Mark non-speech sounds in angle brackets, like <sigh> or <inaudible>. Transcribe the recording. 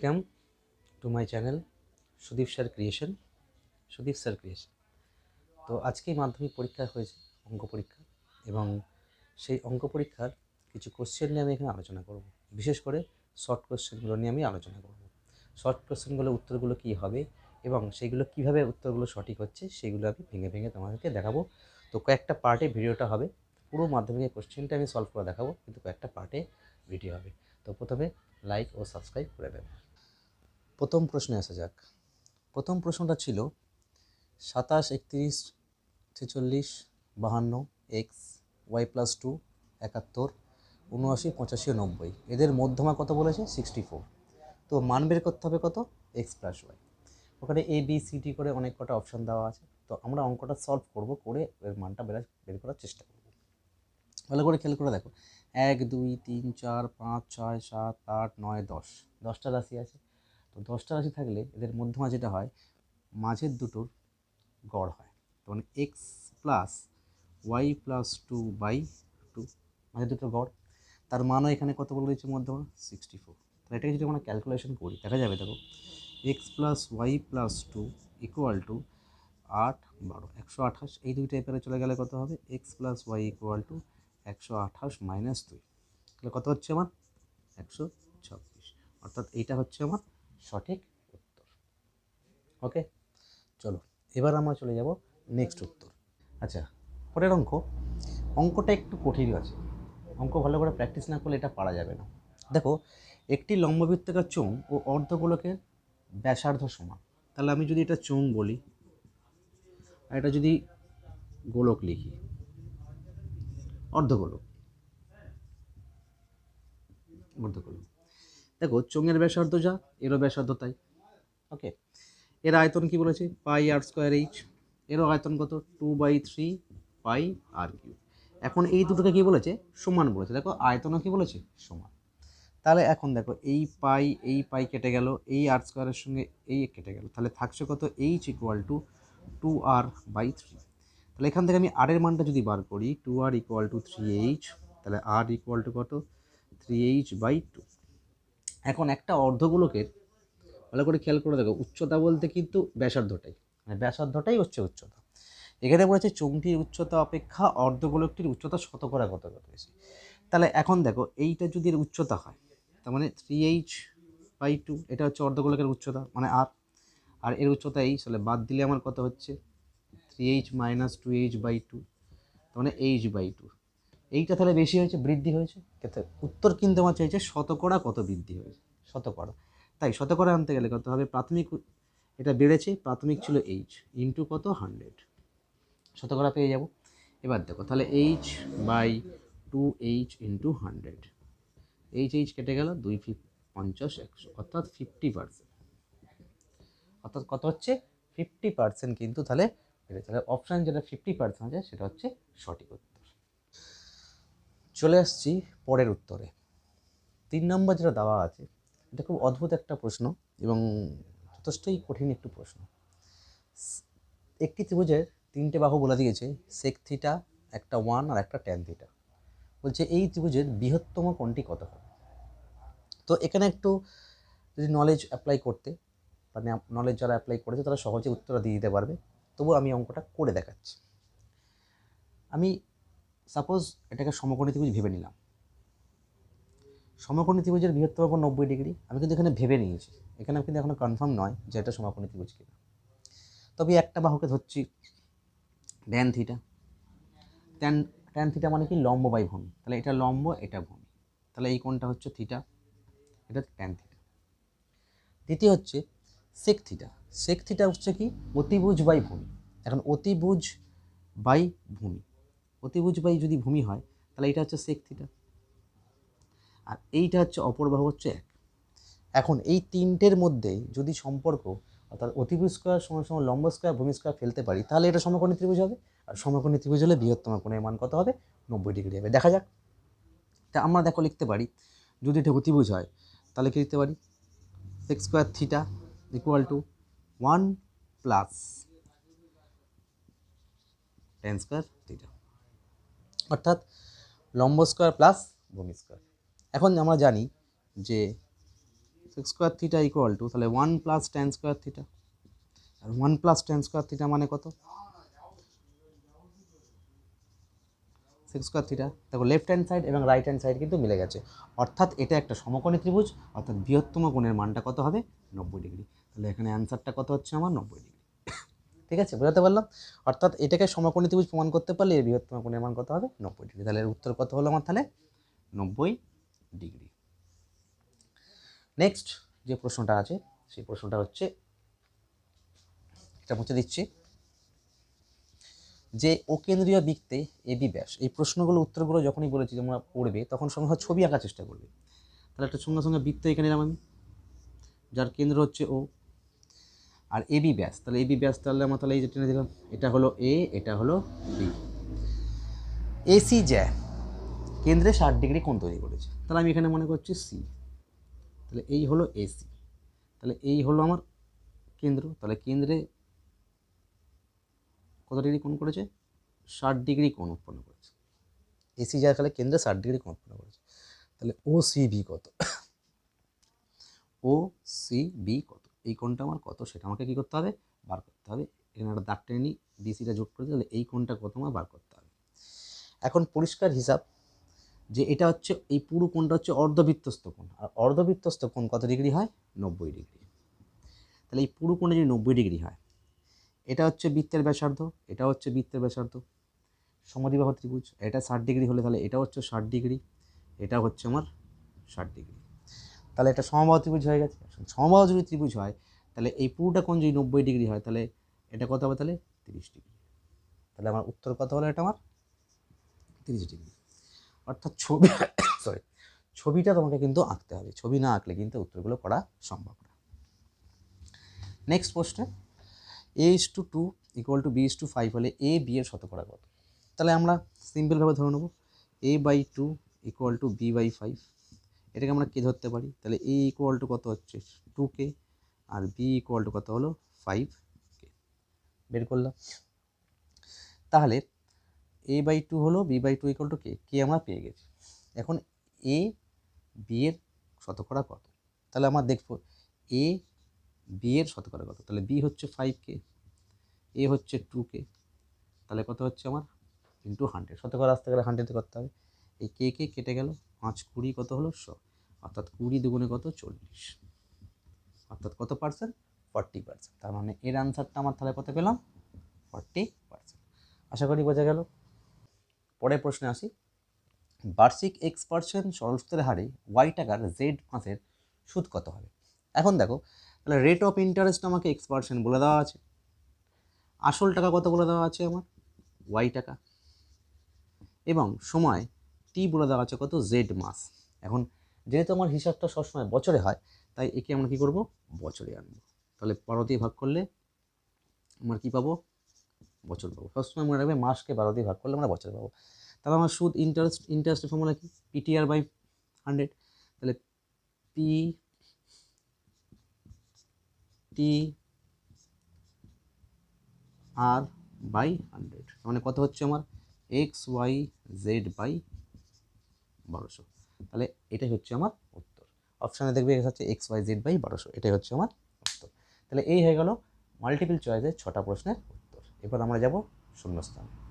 Welcome to my channel Sudip sir creation Sudip sir creation তো আজকেই মাধ্যমিক পরীক্ষা হয়েছে, অঙ্ক পরীক্ষা, এবং সেই অঙ্ক পরীক্ষার কিছু কোশ্চেন নিয়ে আমি এখানে আলোচনা করব। বিশেষ করে শর্ট কোশ্চেনগুলো নিয়ে আমি আলোচনা করব। শর্ট কোশ্চেনগুলোর উত্তরগুলো কী হবে, এবং সেগুলো কীভাবে উত্তরগুলো সঠিক হচ্ছে, সেগুলো আমি ভেঙে ভেঙে তোমাদেরকে দেখাবো। তো কয়েকটা পার্টে ভিডিওটা হবে, পুরো মাধ্যমিকের কোশ্চেনটা আমি সলভ করে দেখাবো, কিন্তু কয়েকটা পার্টে ভিডিও হবে। তো প্রথমে লাইক ও সাবস্ক্রাইব করে দেবেন প্রথম প্রশ্নে আসা যাক। প্রথম প্রশ্নটা ছিল, সাতাশ, একত্রিশ, ছেচল্লিশ, বাহান্ন, এক্স, ওয়াই প্লাস টু, একাত্তর উনআশি পঁচাশি, নব্বই। এদের মধ্যমা কত বলেছে? Sixty four. তো মান বের করতে হবে কত? X plus Y. ওখানে এ, বি, সি, ডি করে অনেক কটা অপশান দেওয়া আছে। তো আমরা অঙ্কটা সলভ করব করে এর মানটা বের বের করার চেষ্টা করব। ভালো করে খেয়াল করে দেখো। এক, দুই, তিন, চার, পাঁচ, ছয়, সাত, আট, নয়, দশ। দশটা রাশি আছে। তো দশটা রাশি থাকলে এদের মধ্যমা যেটা হয়, মাঝের দুটোর গড় হয়। তো মানে X plus Y plus two by two মাঝের দুটোর গড়। তার মানও এখানে কত বলে দিচ্ছে মধ্যমা? সিক্সটি ফোর তাহলে এটাকে যদি আমরা ক্যালকুলেশন করি, দেখা যাবে দেখো X plus Y plus two equal to আট বারো, একশো আঠাশ। এই দুইটা এপারে চলে গেলে কত হবে? X plus Y equal to একশো আঠাশ মাইনাস দুই তাহলে কত হচ্ছে আমার? একশো ছাব্বিশ। অর্থাৎ এইটা হচ্ছে আমার সঠিক উত্তর। ওকে চলো, এবার আমরা চলে যাব নেক্সট উত্তর। আচ্ছা পরের অঙ্ক। অঙ্কটা একটু কঠিন আছে। অঙ্ক ভালো করে প্র্যাকটিস না করলে এটা পারা যাবে না। দেখো, একটি লম্ববৃত্তাকার চোঙ ও অর্ধগোলকের ব্যাসার্ধ সমান। তাহলে আমি যদি এটা চোঙ বলি, আর এটা যদি গোলক লিখি, অর্ধগোলক। অর্ধগোলক। দেখো, চোঙের ব্যাসার্ধ যা, এরও ব্যাসার্ধ তাই। ওকে এর আয়তন কি বলেছে? পাই আর স্কোয়ার এইচ এরও আয়তন কত? Two by three pi R cube এখন এই দুটোকে কি বলেছে? সমান বলেছে। দেখো, আয়তনও কি বলেছে? সমান। তাহলে এখন দেখো, এই পাই এই পাই কেটে গেল, এই আর স্কোয়ারের সঙ্গে এই কেটে গেল। তাহলে থাকছে কত? H equal to two R by three তাহলে এখান থেকে আমি আর এর মানটা যদি বার করি two R equal to three H তাহলে আর ইকুয়াল টু কত? থ্রি এইচ বাই টু এখন একটা অর্ধগোলকের ভালো করে খেয়াল করে দেখো, উচ্চতা বলতে কিন্তু ব্যাসার্ধটাই। মানে ব্যাসার্ধটাই হচ্ছে উচ্চতা। এখানে বলেছে চোঙটির উচ্চতা অপেক্ষা অর্ধগোলকটির উচ্চতা শতকরা কত কত বেশি। তাহলে এখন দেখো, এইটা যদি এর উচ্চতা হয়, তার মানে থ্রি এইচ বাই টু এটা হচ্ছে অর্ধগোলকের উচ্চতা মানে আর। আর এর উচ্চতা এইচ তাহলে বাদ দিলে আমার কত হচ্ছে? Three H minus two H by two তার মানে এইচ বাই টু এইটা তাহলে বেশি হয়েছে, বৃদ্ধি হয়েছে? উত্তর কিন্তু আমার চাইছে শতকরা কত বৃদ্ধি হয়েছে? শতকরা। তাই শতকরা আনতে গেলে কত হবে? প্রাথমিক এটা বেড়েছে, প্রাথমিক ছিল এইচ ইন্টু কত? হান্ড্রেড শতকরা পেয়ে যাব। এবার দেখো, তাহলে H by two H into hundred H H কেটে গেল, দুই ফিফ পঞ্চাশ একশো। অর্থাৎ ফিফটি পার্সেন্ট অর্থাৎ কত হচ্ছে? ফিফটি পার্সেন্ট কিন্তু তাহলে তাহলে অপশান যেটা ফিফটি পার্সেন্ট আছে, সেটা হচ্ছে সঠিক উত্তর। চলে আসছি পরের উত্তরে। তিন নম্বর যেটা দেওয়া আছে, এটা খুব অদ্ভুত একটা প্রশ্ন এবং যথেষ্টই কঠিন একটু প্রশ্ন। একটি ত্রিভুজের তিনটে বাহু বলে দিয়েছে সেক থিটা একটা ওয়ান আর একটা ট্যান থিটা বলছে এই ত্রিভুজের বৃহত্তম কোণটি কত হবে? তো এখানে একটু যদি নলেজ অ্যাপ্লাই করতে মানে নলেজ যারা অ্যাপ্লাই করেছে তারা সহজে উত্তরটা দিয়ে দিতে পারবে। তবু আমি অঙ্কটা করে দেখাচ্ছি। আমি সাপোজ এটাকে সমকোণী ত্রিভুজ ভেবে নিলাম। সমকোণী ত্রিভুজের বৃহত্তম কোণ নব্বই ডিগ্রি। আমি কিন্তু এখানে ভেবে নিয়েছি। এখানে আমি কিন্তু এখনও কনফার্ম নয় যে এটা সমকোণী ত্রিভুজ কিনা। তবে একটা বাহুকে ধরছি tan theta tan tan theta মানে কি? লম্ব বাই ভূমি তাহলে এটা লম্ব, এটা ভূমি। তাহলে এই কোণটা হচ্ছে থিটা এটা ট্যান থিটা দ্বিতীয় হচ্ছে সেক থিটা সেক থিটা হচ্ছে কি? অতিভুজ বাই ভূমি এখন অতিভুজ বাই ভূমি অতিভুজ বাই যদি ভূমি হয়, তাহলে এটা হচ্ছে সেক থিটা আর এইটা হচ্ছে অপর বাহু হচ্ছে এক। এখন এই তিনটের মধ্যে যদি সম্পর্ক, অর্থাৎ অতিভুজ স্কোয়ার সময় সময় লম্ব স্কোয়ার ভূমি স্কোয়ার ফেলতে পারি, তাহলে এটা সমকোণী ত্রিভুজ হবে। আর সমকোণী ত্রিভুজ হলে বৃহত্তম কোণের মান কত হবে? নব্বই ডিগ্রি হবে। দেখা যাক। তা আমরা দেখো লিখতে পারি, যদি এটা অতিভুজ হয়, তাহলে কি লিখতে পারি? Sec square theta equal to one plus tan square theta অর্থাৎ লম্ব স্কোয়ার প্লাস ভূমি স্কোয়ার এখন আমরা জানি যে sec square theta equal to তাহলে one plus tan square theta আর one plus tan square theta মানে কত? সিক্স স্কোয়ার থিটা দেখো লেফট হ্যান্ড সাইড এবং রাইট হ্যান্ড সাইড কিন্তু মিলে গেছে। অর্থাৎ এটা একটা সমকোণী ত্রিভুজ, অর্থাৎ বৃহত্তম কোণের মানটা কত হবে? নব্বই ডিগ্রি তাহলে এখানে অ্যান্সারটা কত হচ্ছে আমার? নব্বই ডিগ্রি ঠিক আছে? বোঝাতে পারলাম? অর্থাৎ এটাকে সমকোণী ত্রিভুজ প্রমাণ করতে পারলে এর বৃহত্তম কোণের মান কত হবে? নব্বই ডিগ্রি। তাহলে এর উত্তর কত হলো আমার তাহলে? নব্বই ডিগ্রি। নেক্সট যে প্রশ্নটা আছে, সেই প্রশ্নটা হচ্ছে, এটা মুছে দিচ্ছি। যে অকেন্দ্রীয় বৃত্তে এবি ব্যাস, এই প্রশ্নগুলো উত্তরগুলো যখনই বলেছি তোমরা পড়বে, তখন সঙ্গে ছবি আঁকার চেষ্টা করবে। তাহলে একটা সঙ্গে সঙ্গে বৃত্ত এখানে এলাম আমি। যার কেন্দ্র হচ্ছে ও আর এবি ব্যাস। তাহলে এবি ব্যাস তাহলে আমরা তাহলে এই যে টেনে দিলাম, এটা হলো এ এটা হলো বি এসি জ্যা কেন্দ্রে ষাট ডিগ্রি কোণ তৈরি করেছে। তাহলে আমি এখানে মনে করছি সি তাহলে এই হলো এসি তাহলে এই হলো আমার কেন্দ্র। তাহলে কেন্দ্রে কত ডিগ্রি কোণ করেছে? ষাট ডিগ্রি কোণ উৎপন্ন করেছে। এসি যার তাহলে কেন্দ্রে ষাট ডিগ্রি কোণ উৎপন্ন করেছে। তাহলে ও সি বি কত? ও সি বি কত? এই কোণটা আমার কত? সেটা আমাকে কী করতে হবে? বার করতে হবে। এখানে একটা দাগ টেনে নিই বিসিটা যোগ করে তাহলে এই কোণটা কত আমার বার করতে হবে। এখন পরিষ্কার হিসাব যে এটা হচ্ছে, এই পুরো কোণটা হচ্ছে অর্ধবৃত্তস্থ কোণ। আর অর্ধবৃত্তস্থ কোণ কত ডিগ্রি হয়? নব্বই ডিগ্রি। তাহলে এই পুরো কোণে যদি নব্বই ডিগ্রি হয়, এটা হচ্ছে বৃত্তের ব্যাসার্ধ, এটা হচ্ছে বৃত্তের ব্যাসার্ধ সমদ্বিবাহু ত্রিভুজ, এটা ষাট ডিগ্রি হলে তাহলে এটা হচ্ছে ষাট ডিগ্রি এটা হচ্ছে আমার ষাট ডিগ্রি। তাহলে এটা সমবাহু ত্রিভুজ হয়ে গেছে। সমবাহু যদি ত্রিভুজ হয়, তাহলে এই পুরোটা কোণ যদি নব্বই ডিগ্রি হয়, তাহলে এটা কত হবে? তাহলে তিরিশ ডিগ্রি। তাহলে আমার উত্তর কত হলো এটা আমার? তিরিশ ডিগ্রি। অর্থাৎ ছবি <coughs> সরি ছবিটা তোমাকে কিন্তু আঁকতে হবে। ছবি না আঁকলে কিন্তু উত্তরগুলো করা সম্ভব না। নেক্সট প্রশ্নে A is to two equal to B is to five হলে এ বি এর শতকরা কত? তাহলে আমরা সিম্পলভাবে ধরে নেব। A by two equal to B by five এটাকে আমরা কে ধরতে পারি? তাহলে এ ইকুয়াল টু কত হচ্ছে? টু কে আর বি ইকুয়াল টু কত হলো? ফাইভ কে বের করলাম। তাহলে এ বাই টু হলো B by two equal to K কে আমরা পেয়ে গেছি। এখন এ বি এর শতকরা কত? তাহলে আমরা দেখব এ বি এর শতকরা কত? তাহলে বি হচ্ছে ফাইভ কে এ হচ্ছে টু কে তাহলে কত হচ্ছে আমার? ইন্টু হান্ড্রেড শতকরা আসতে গেলে হান্ড্রেডে করতে হবে। এই কে কে কেটে গেল, পাঁচ কুড়ি কত হলো? শ অর্থাৎ কুড়ি দুগুণে কত? চল্লিশ। অর্থাৎ কত পার্সেন্ট ফর্টি পার্সেন্ট তার মানে এর আনসারটা আমার তাহলে কত পেলাম? ফর্টি পার্সেন্ট আশা করি বোঝা গেল। পরের প্রশ্নে আসি। বার্ষিক এক্স পার্সেন্ট সরল সুদের হারে ওয়াই টাকার জেড মাসের সুদ কত হবে? এখন দেখো, তাহলে রেট অফ ইন্টারেস্ট আমাকে এক্স পার্সেন্ট বলে দেওয়া আছে। আসল টাকা কত বলে দেওয়া আছে আমার? ওয়াই টাকা। এবং সময় টি বলে দেওয়া আছে কত? জেড মাস। এখন যেহেতু আমার হিসাবটা সবসময় বছরে হয়, তাই একে আমরা কী করব? বছরে আনব। তাহলে বারো দিয়ে ভাগ করলে আমরা কী পাবো? বছর পাবো। সবসময় মনে রাখবে মাসকে বারো দিয়ে ভাগ করলে আমরা বছর পাবো। তাহলে আমার সুদ ইন্টারেস্ট ইন্টারেস্টের ফর্মুলা কি? পিটিআর বাই হান্ড্রেড তাহলে P T R by hundred মানে কত হচ্ছে আমার? এক্স ওয়াই জেড বাই বারোশো। তাহলে এটাই হচ্ছে আমার উত্তর। অপশানে দেখবে এটা হচ্ছে এক্স ওয়াই জেড বাই বারোশো। এটাই হচ্ছে আমার উত্তর। তাহলে এই হয়ে গেল মাল্টিপল চয়েসের ছটা প্রশ্নের উত্তর। এবার আমরা যাব শূন্যস্থান।